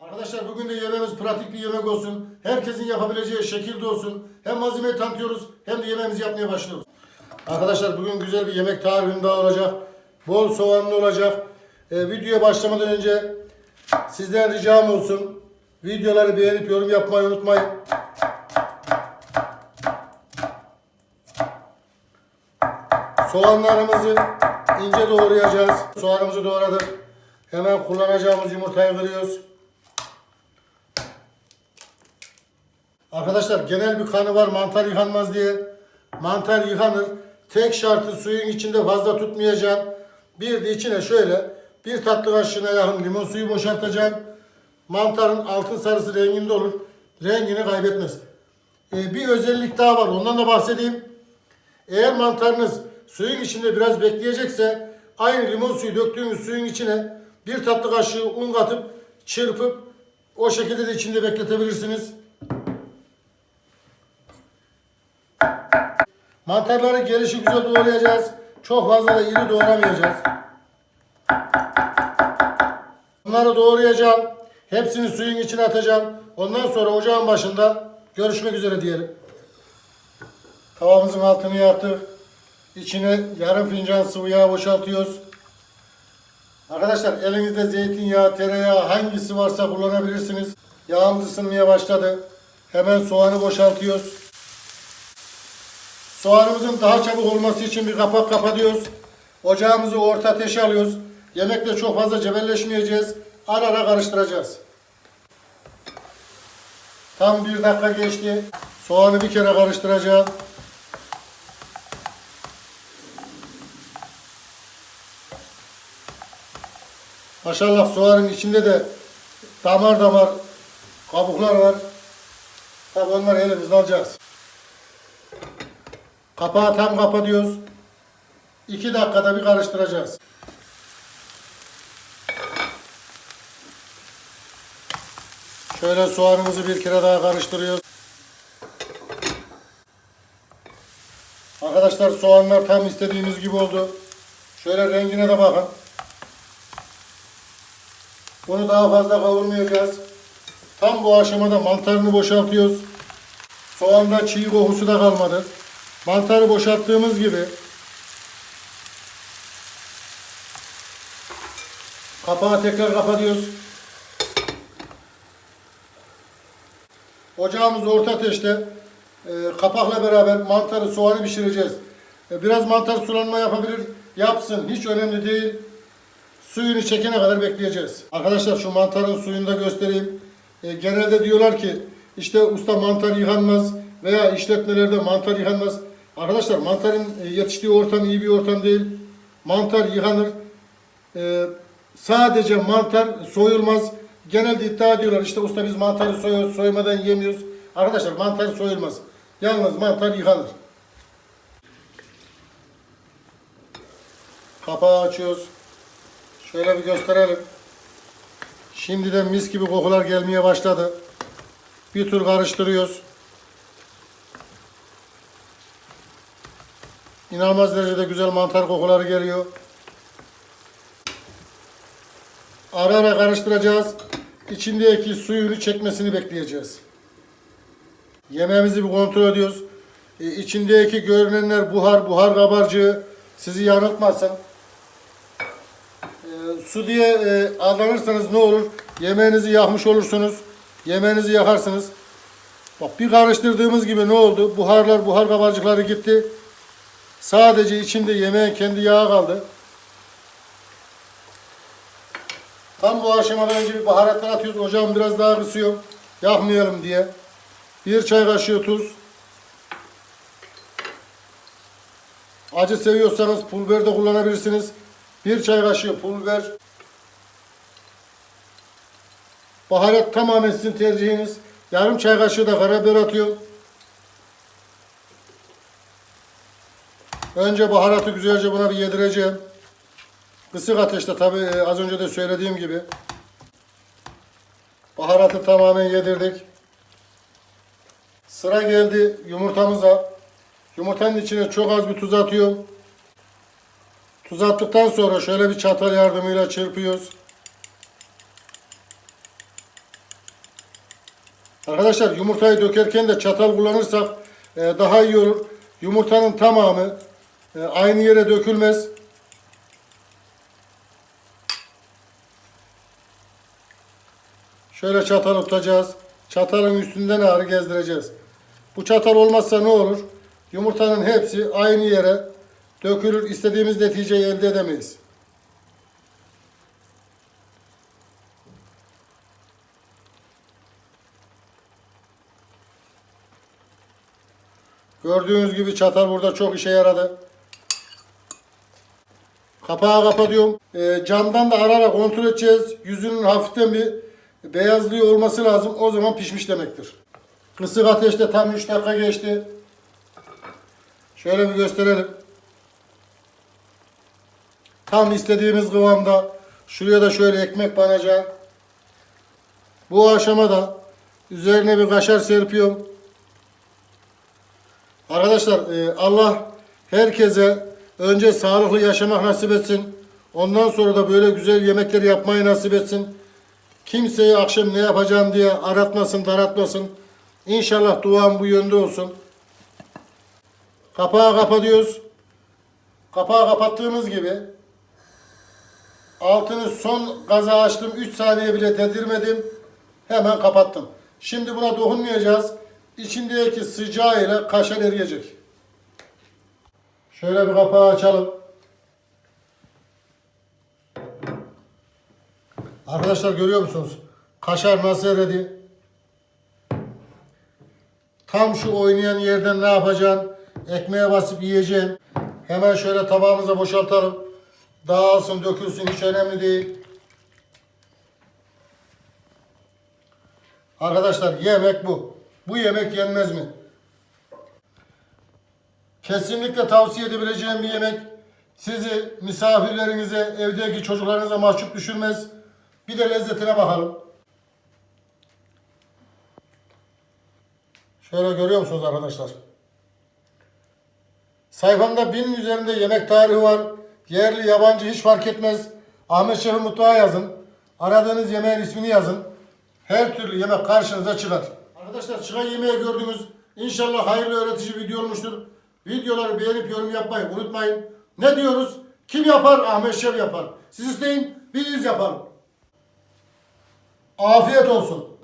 Arkadaşlar bugün de yemeğimiz pratik bir yemek olsun. Herkesin yapabileceği şekilde olsun. Hem malzemeyi tanıtıyoruz hem de yemeğimizi yapmaya başlıyoruz. Arkadaşlar bugün güzel bir yemek tarifim olacak. Bol soğanlı olacak. Ee, videoya başlamadan önce sizden ricam olsun. Videoları beğenip yorum yapmayı unutmayın. Soğanlarımızı ince doğrayacağız. Soğanımızı doğradık. Hemen kullanacağımız yumurtayı kırıyoruz. Arkadaşlar genel bir kanı var mantar yıkanmaz diye. Mantar yıkanır. Tek şartı suyun içinde fazla tutmayacaksın. Bir de içine şöyle bir tatlı kaşığına yakın limon suyu boşaltacaksın. Mantarın altın sarısı renginde olur. Rengini kaybetmez. Ee, bir özellik daha var. Ondan da bahsedeyim. Eğer mantarınız suyun içinde biraz bekleyecekse aynı limon suyu döktüğünüz suyun içine bir tatlı kaşığı un katıp çırpıp o şekilde de içinde bekletebilirsiniz. Mantarları gelişi güzel doğrayacağız. Çok fazla da iri doğramayacağız. Bunları doğrayacağım. Hepsini suyun içine atacağım. Ondan sonra ocağın başında görüşmek üzere diyelim. Tavamızın altını yaktık. İçine yarım fincan sıvı yağ boşaltıyoruz. Arkadaşlar elinizde zeytinyağı, tereyağı hangisi varsa kullanabilirsiniz. Yağımız ısınmaya başladı. Hemen soğanı boşaltıyoruz. Soğanımızın daha çabuk olması için bir kapak kapatıyoruz. Ocağımızı orta ateşe alıyoruz. Yemekte çok fazla cebelleşmeyeceğiz. Ara ara karıştıracağız. Tam bir dakika geçti. Soğanı bir kere karıştıracağım. Maşallah soğanın içinde de damar damar kabuklar var. Tabi onları elimizle alacağız. Kapağı tam kapatıyoruz. 2 dakikada bir karıştıracağız. Şöyle soğanımızı bir kere daha karıştırıyoruz. Arkadaşlar soğanlar tam istediğimiz gibi oldu. Şöyle rengine de bakın. Bunu daha fazla kavurmayacağız. Tam bu aşamada mantarını boşaltıyoruz. Soğanda çiğ kokusu da kalmadı. Mantarı boşalttığımız gibi kapağı tekrar kapatıyoruz. Ocağımız orta ateşte e, kapakla beraber mantarı soğanı pişireceğiz. E, biraz mantar sulanma yapabilir. Yapsın. Hiç önemli değil. Suyunu çekene kadar bekleyeceğiz. Arkadaşlar şu mantarın suyunu da göstereyim. E, genelde diyorlar ki işte usta mantar yıkanmaz veya işletmelerde mantar yıkanmaz. Arkadaşlar mantarın e, yetiştiği ortam iyi bir ortam değil. Mantar yıkanır. E, sadece mantar soyulmaz. Genelde iddia ediyorlar işte usta biz mantarı soyuyoruz, soymadan yemiyoruz. Arkadaşlar mantar soyulmaz. Yalnız mantar yıkanır. Kapağı açıyoruz. Şöyle bir gösterelim. Şimdiden mis gibi kokular gelmeye başladı. Bir tur karıştırıyoruz. İnanılmaz derecede güzel mantar kokuları geliyor. Ara ara karıştıracağız. İçindeki suyunu çekmesini bekleyeceğiz. Yemeğimizi bir kontrol ediyoruz. E, içindeki görünenler buhar, buhar kabarcığı sizi yanıltmasın. E, su diye e, aldanırsanız ne olur? Yemeğinizi yakmış olursunuz. Yemeğinizi yakarsınız. Bak bir karıştırdığımız gibi ne oldu? Buharlar, buhar kabarcıkları gitti. Sadece içinde yemeğin kendi yağı kaldı. Tam bu aşamadan önce bir baharatlar atıyoruz. Ocağım biraz daha kısıyor. Yakmayalım diye. Bir çay kaşığı tuz. Acı seviyorsanız pul biber de kullanabilirsiniz. Bir çay kaşığı pul biber. Baharat tamamen sizin tercihiniz. Yarım çay kaşığı da karabiber atıyorum. Önce baharatı güzelce buna bir yedireceğim. Kısık ateşte tabi az önce de söylediğim gibi. Baharatı tamamen yedirdik. Sıra geldi yumurtamıza. Yumurtanın içine çok az bir tuz atıyorum. Tuz attıktan sonra şöyle bir çatal yardımıyla çırpıyoruz. Arkadaşlar yumurtayı dökerken de çatal kullanırsak e, daha iyi olur. Yumurtanın tamamı e, aynı yere dökülmez. Şöyle çatalı tutacağız. Çatalın üstünden ağrı gezdireceğiz. Bu çatal olmazsa ne olur? Yumurtanın hepsi aynı yere dökülür. İstediğimiz neticeyi elde edemeyiz. Gördüğünüz gibi çatal burada çok işe yaradı. Kapağı kapatıyorum. Ee, camdan da ara ara kontrol edeceğiz. Yüzünün hafiften bir beyazlığı olması lazım. O zaman pişmiş demektir. Kısık ateşte tam 3 dakika geçti. Şöyle bir gösterelim. Tam istediğimiz kıvamda. Şuraya da şöyle ekmek banacağım. Bu aşamada üzerine bir kaşar serpiyorum. Arkadaşlar e, Allah herkese önce sağlıklı yaşamak nasip etsin. Ondan sonra da böyle güzel yemekler yapmayı nasip etsin. Kimseyi akşam ne yapacağım diye aratmasın, daratmasın. İnşallah duam bu yönde olsun. Kapağı kapatıyoruz. Kapağı kapattığımız gibi altını son gaza açtım. 3 saniye bile dedirmedim. Hemen kapattım. Şimdi buna dokunmayacağız. İçindeki sıcağıyla kaşar eriyecek. Şöyle bir kapağı açalım. Arkadaşlar görüyor musunuz? Kaşar nasıl eridi? Tam şu oynayan yerden ne yapacaksın? Ekmeğe basıp yiyeceksin. Hemen şöyle tabağımıza boşaltalım. Dağılsın, dökülsün hiç önemli değil. Arkadaşlar yemek bu. Bu yemek yenmez mi? Kesinlikle tavsiye edebileceğim bir yemek. Sizi misafirlerinize, evdeki çocuklarınıza mahcup düşürmez. Bir de lezzetine bakalım. Şöyle görüyor musunuz arkadaşlar? Sayfamda binin üzerinde yemek tarihi var. Yerli, yabancı hiç fark etmez. Ahmet Şef'i mutfağa yazın. Aradığınız yemeğin ismini yazın. Her türlü yemek karşınıza çıkar. Arkadaşlar çıkan yemeği gördünüz. İnşallah hayırlı öğretici video olmuştur. Videoları beğenip yorum yapmayı unutmayın. Ne diyoruz? Kim yapar? Ahmet Şef yapar. Siz isteyin, biz yapalım. Afiyet olsun.